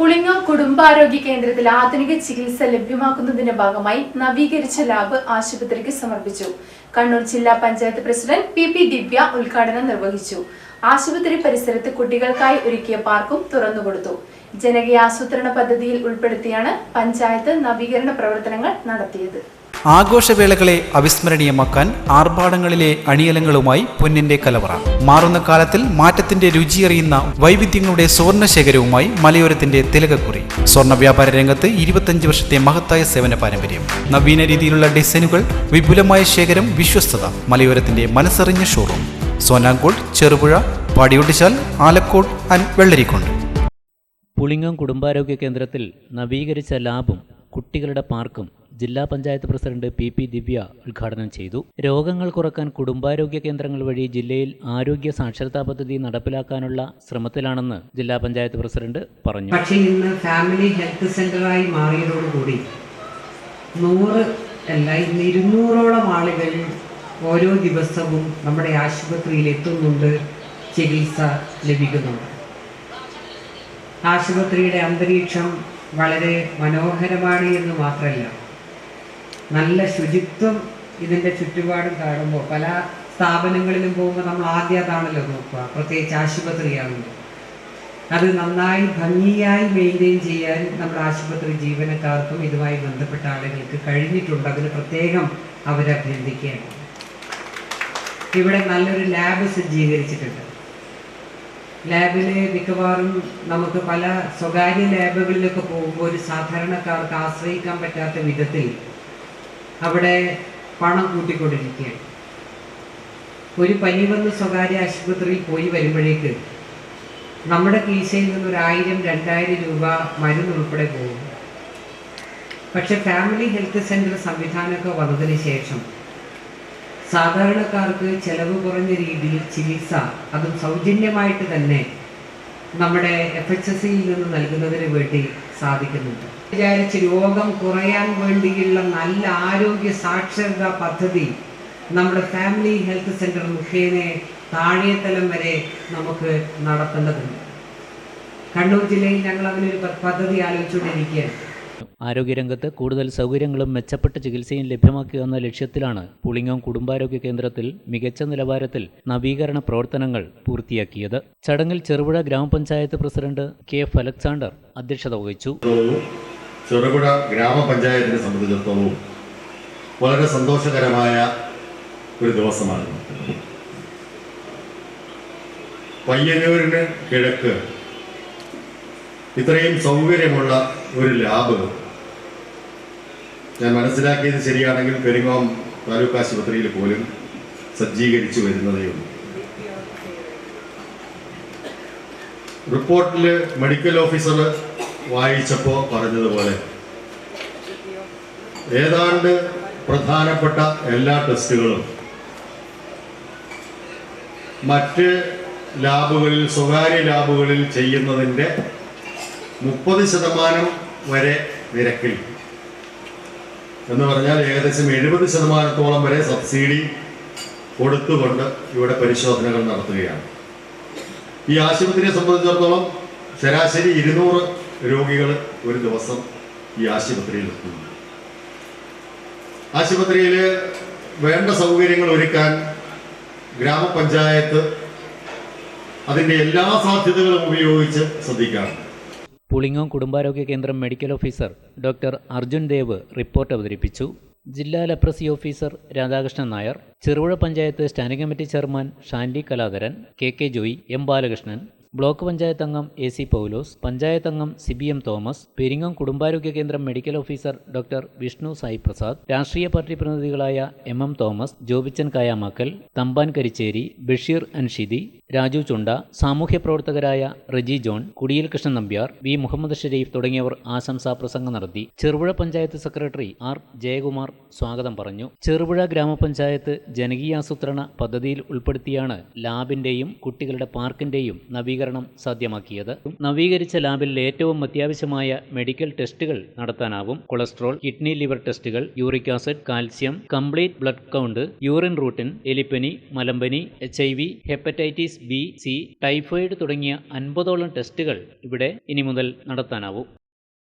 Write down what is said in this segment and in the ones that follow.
പുളിങ്ങം കുടുംബാരോഗ്യ കേന്ദ്രത്തിൽ ആധുനിക ചികിത്സ ലഭ്യമാക്കുന്നതിന്റെ ഭാഗമായി നവീകരിച്ച ലാബ് ആശുപത്രിക്ക് സമർപ്പിച്ചു. കണ്ണൂർ ജില്ലാ panchayat president P P Divya ഉദ്ഘാടനം നിർവഹിച്ചു. ആശുപത്രി പരിസരത്ത് കുട്ടികൾക്കായി ഒരുക്കിയ പാർക്കും തുറന്നുകൊടുത്തു ജനകീയ ആസൂത്രണ പദ്ധതിയിൽ ഉൾപ്പെടുത്തിയാണ് പഞ്ചായത്ത് നവീകരണ പ്രവർത്തനങ്ങൾ നടത്തിയത്. ആഘോഷവേളകളെ അവിസ്മരണീയമാക്കാൻ ആർഭാടങ്ങളിലെ അണിയലങ്ങളുമായി പൊന്നിന്റെ കലവറ. മാറുന്ന കാലത്തിൽ മാറ്റത്തിന്റെ രുചിയറിയുന്ന വൈവിധ്യങ്ങളുടെ സ്വർണ ശേഖരവുമായി മലയോരത്തിന്റെ തിലകക്കുറി. സ്വർണ വ്യാപാര രംഗത്ത് ഇരുപത്തഞ്ച് വർഷത്തെ മഹത്തായ സേവന പാരമ്പര്യം. നവീന രീതിയിലുള്ള ഡിസൈനുകൾ വിപുലമായ ശേഖരം വിശ്വസ്തത മലയോരത്തിന്റെ മനസ്സറിഞ്ഞ ഷോറൂം സോനാങ്കോട് ചെറുപുഴ പാടിയോട്ടിച്ചാൽ ആലക്കോട് ആൻഡ് വെള്ളരിക്കുണ്ട് പുളിങ്ങം കുടുംബാരോഗ്യ കേന്ദ്രത്തിൽ നവീകരിച്ച ലാബും കുട്ടികളുടെ പാർക്കും ജില്ലാ panchayat president P P Divya ഉദ്ഘാടനം ചെയ്തു. രോഗങ്ങൾ കുറയ്ക്കാൻ കുടുംബാരോഗ്യ കേന്ദ്രങ്ങൾ വഴി ജില്ലയിൽ ആരോഗ്യ സാക്ഷരതാ പദ്ധതി നടപ്പിലാക്കാനുള്ള ശ്രമത്തിലാണെന്ന് ജില്ലാ പഞ്ചായത്ത് പ്രസിഡന്റ് പറഞ്ഞു. പക്ഷേ ഇന്ന് ഫാമിലി ഹെൽത്ത് സെന്ററായി മാറിയതോടുകൂടി നൂറ് അല്ല ഇന്ന് ഇരുന്നൂറോളം ആളുകൾ ഓരോ ദിവസവും നമ്മുടെ ആശുപത്രിയിൽ എത്തുന്നുണ്ട് ചികിത്സ ലഭിക്കുന്നുണ്ട്. ആശുപത്രിയുടെ അന്തരീക്ഷം വളരെ മനോഹരമാണ് എന്ന് മാത്രമല്ല നല്ല ശുചിത്വം ഇതിന്റെ ചുറ്റുപാടും കാണുമ്പോൾ പല സ്ഥാപനങ്ങളിലും പോകുമ്പോൾ നമ്മൾ ആദ്യം അതാണല്ലോ നോക്കുക. പ്രത്യേകിച്ച് ആശുപത്രിയാകുമ്പോൾ അത് നന്നായി ഭംഗിയായി മെയിന്റെയിൻ ചെയ്യാൻ നമ്മുടെ ആശുപത്രി ജീവനക്കാർക്കും ഇതുമായി ബന്ധപ്പെട്ട ആളുകൾക്ക് കഴിഞ്ഞിട്ടുണ്ട്. അതിന് പ്രത്യേകം അവരെ അഭ്യർത്ഥിക്കുകയാണ് ഇവിടെ നല്ലൊരു ലാബ് സജ്ജീകരിച്ചിട്ടുണ്ട്. ലാബിൽ മിക്കവാറും നമുക്ക് പല സ്വകാര്യ ലാബുകളിലൊക്കെ പോകുമ്പോൾ ഒരു സാധാരണക്കാർക്ക് ആശ്രയിക്കാൻ പറ്റാത്ത വിധത്തിൽ അവിടെ പണം കൂട്ടിക്കൊണ്ടിരിക്കുകയാണ്. ഒരു പനി വന്ന് സ്വകാര്യ ആശുപത്രിയിൽ പോയി വരുമ്പോഴേക്ക് നമ്മുടെ കീശയിൽ നിന്ന് ഒരു ആയിരം രണ്ടായിരം രൂപ മരുന്ന് ഉൾപ്പെടെ പോകും. പക്ഷെ ഫാമിലി ഹെൽത്ത് സെന്റർ സംവിധാനമൊക്കെ വന്നതിന് ശേഷം സാധാരണക്കാർക്ക് ചെലവ് കുറഞ്ഞ രീതിയിൽ ചികിത്സ അതും സൗജന്യമായിട്ട് തന്നെ നമ്മുടെ എഫ് എച്ച് എസ് സിയിൽ നിന്ന് നൽകുന്നതിന് വേണ്ടി സാധിക്കുന്നുണ്ട്. വിചാരിച്ച് രോഗം കുറയാൻ വേണ്ടിയുള്ള നല്ല ആരോഗ്യ സാക്ഷരതാ പദ്ധതി നമ്മുടെ ഫാമിലി ഹെൽത്ത് സെന്റർ മുഖേന താഴേത്തലം വരെ നമുക്ക് നടത്തേണ്ടതുണ്ട്. കണ്ണൂർ ജില്ലയിൽ ഞങ്ങൾ അതിനൊരു പദ്ധതി ആലോചിച്ചുകൊണ്ടിരിക്കുകയാണ്. ആരോഗ്യരംഗത്ത് കൂടുതൽ സൗകര്യങ്ങളും മെച്ചപ്പെട്ട ചികിത്സയും ലഭ്യമാക്കുക എന്ന ലക്ഷ്യത്തിലാണ് പുളിങ്ങോം കുടുംബാരോഗ്യ കേന്ദ്രത്തിൽ മികച്ച നിലവാരത്തിൽ നവീകരണ പ്രവർത്തനങ്ങൾ പൂർത്തിയാക്കിയത്. ചടങ്ങിൽ ചെറുപുഴ ഗ്രാമപഞ്ചായത്ത് പ്രസിഡന്റ് കെ എഫ് അലക്സാണ്ടർ അധ്യക്ഷത വഹിച്ചു. ചെറുപുഴ ഗ്രാമപഞ്ചായത്തിനെ സംബന്ധിച്ചിടത്തോളം വളരെ സന്തോഷകരമായ ഒരു ദിവസമാണ്. പയ്യന്നൂരിന് കിഴക്ക് ഇത്രയും സൗകര്യമുള്ള ഒരു ലാബ് ഞാൻ മനസ്സിലാക്കിയത് ശരിയാണെങ്കിൽ പെരിങ്ങോം താലൂക്ക് ആശുപത്രിയിൽ പോലും സജ്ജീകരിച്ചു വരുന്നതേ ഉള്ളൂ. മെഡിക്കൽ ഓഫീസർ വായിച്ചപ്പോൾ പറഞ്ഞതുപോലെ ഏതാണ്ട് പ്രധാനപ്പെട്ട എല്ലാ ടെസ്റ്റുകളും മറ്റ് ലാബുകളിൽ സ്വകാര്യ ലാബുകളിൽ ചെയ്യുന്നതിന്റെ മുപ്പത് ശതമാനം വരെ നിരക്കിൽ. എന്ന് പറഞ്ഞാൽ ഏകദേശം എഴുപത് ശതമാനത്തോളം വരെ സബ്സിഡി കൊടുത്തുകൊണ്ട് ഇവിടെ പരിശോധനകൾ നടത്തുകയാണ്. ഈ ആശുപത്രിയെ സംബന്ധിച്ചിടത്തോളം ശരാശരി ഇരുന്നൂറ് രോഗികൾ ഒരു ദിവസം ഈ ആശുപത്രിയിൽ എത്തുന്നു ആശുപത്രിയിൽ വേണ്ട സൗകര്യങ്ങൾ ഒരുക്കാൻ ഗ്രാമപഞ്ചായത്ത് അതിന്റെ എല്ലാ സാധ്യതകളും ഉപയോഗിച്ച് ശ്രദ്ധിക്കാറുണ്ട്. പുളിങ്ങോം കുടുംബാരോഗ്യ കേന്ദ്രം medical officer doctor Arjun Dev report അവതരിപ്പിച്ചു. ജില്ലാ leprosy officer Radhakrishnan Nair Cherupuzha panchayat standing committee chairman Shandy Kaladharan K K Joy M Balakrishnan block panchayat അംഗം എ സി പൗലോസ് പഞ്ചായത്ത് അംഗം C B M Thomas Peringome കുടുംബാരോഗ്യ കേന്ദ്രം medical officer doctor Vishnu Sai Prasad രാഷ്ട്രീയ party പ്രതിനിധികളായ M M Thomas Jobichan Kayamakkal Thampan Karicheri Basheer Anshidi Raju Chunda സാമൂഹ്യ പ്രവർത്തകരായ റെജി ജോൺ കുടിയിൽ Krishnan Nambiar V Muhammad Sharif തുടങ്ങിയവർ ആശംസാ പ്രസംഗം നടത്തി. ചെറുപുഴ പഞ്ചായത്ത് സെക്രട്ടറി ആർ ജയകുമാർ സ്വാഗതം പറഞ്ഞു. ചെറുപുഴ ഗ്രാമപഞ്ചായത്ത് ജനകീയാസൂത്രണ പദ്ധതിയിൽ ഉൾപ്പെടുത്തിയാണ് ലാബിന്റെയും കുട്ടികളുടെ പാർക്കിന്റെയും നവീകരണം സാധ്യമാക്കിയത്. നവീകരിച്ച ലാബിൽ ഏറ്റവും അത്യാവശ്യമായ മെഡിക്കൽ ടെസ്റ്റുകൾ നടത്താനാവും. കൊളസ്ട്രോൾ കിഡ്നി ലിവർ ടെസ്റ്റുകൾ uric acid calcium complete blood count urine routine എലിപ്പനി മലമ്പനി H hepatitis B C typhoid തുടങ്ങിയ അൻപതോളം ടെസ്റ്റുകൾ ഇവിടെ ഇനി മുതൽ നടത്താനാവും.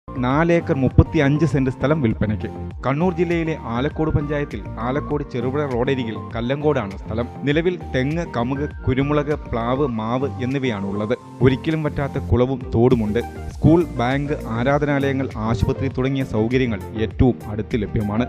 നാലേക്കർ മുപ്പത്തി അഞ്ച് സെന്റ് സ്ഥലം വിൽപ്പനയ്ക്ക്. കണ്ണൂർ ജില്ലയിലെ ആലക്കോട് പഞ്ചായത്തിൽ ആലക്കോട് ചെറുപുഴ റോഡരികിൽ കല്ലങ്കോടാണ് സ്ഥലം. നിലവിൽ തെങ്ങ് കമുക് കുരുമുളക് പ്ലാവ് മാവ് എന്നിവയാണ് ഉള്ളത് ഒരിക്കലും പറ്റാത്ത കുളവും തോടുമുണ്ട്. സ്കൂൾ ബാങ്ക് ആരാധനാലയങ്ങൾ ആശുപത്രി തുടങ്ങിയ സൗകര്യങ്ങൾ ഏറ്റവും അടുത്ത് ലഭ്യമാണ്.